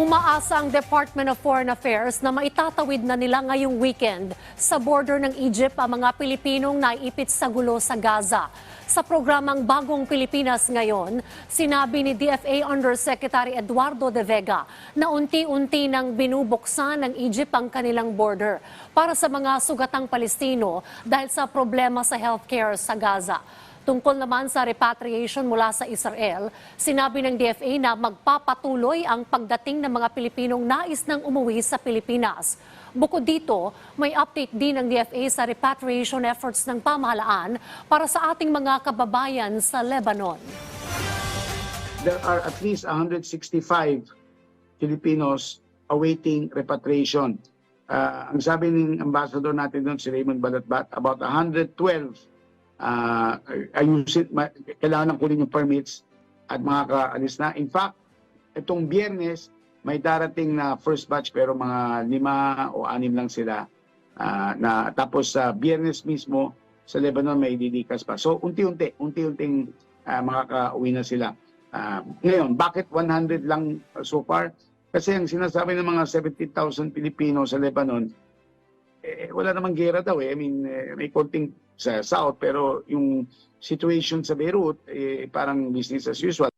Umaasa ang Department of Foreign Affairs na maitatawid na nila ngayong weekend sa border ng Egypt ang mga Pilipinong naiipit sa gulo sa Gaza. Sa programang Bagong Pilipinas ngayon, sinabi ni DFA Undersecretary Eduardo De Vega na unti-unti nang binubuksan ng Egypt ang kanilang border para sa mga sugatang Palestino dahil sa problema sa healthcare sa Gaza. Tungkol naman sa repatriation mula sa Israel, sinabi ng DFA na magpapatuloy ang pagdating ng mga Pilipinong nais nang umuwi sa Pilipinas. Bukod dito, may update din ng DFA sa repatriation efforts ng pamahalaan para sa ating mga kababayan sa Lebanon. there are at least 165 Filipinos awaiting repatriation. Ah, ang sabi ng ambassador natin doon, si Raymond Balatbat, about 112 uh, ayusin, ma- kailangan ng kunin yung permits at mga kaalis na. In fact, itong biyernes, may darating na first batch pero mga lima o anim lang sila. Ah, na tapos sa biyernes mismo, sa Lebanon may dilikas pa. So unti-unti, unti-unting ah, makaka-uwi na sila. Ah, ngayon, bakit 100 lang so far? Kasi ang sinasabi ng mga 70,000 Pilipino sa Lebanon, eh, wala namang gera daw eh. I mean, eh, may konting sa South, pero yung situation sa Beirut, eh, parang business as usual.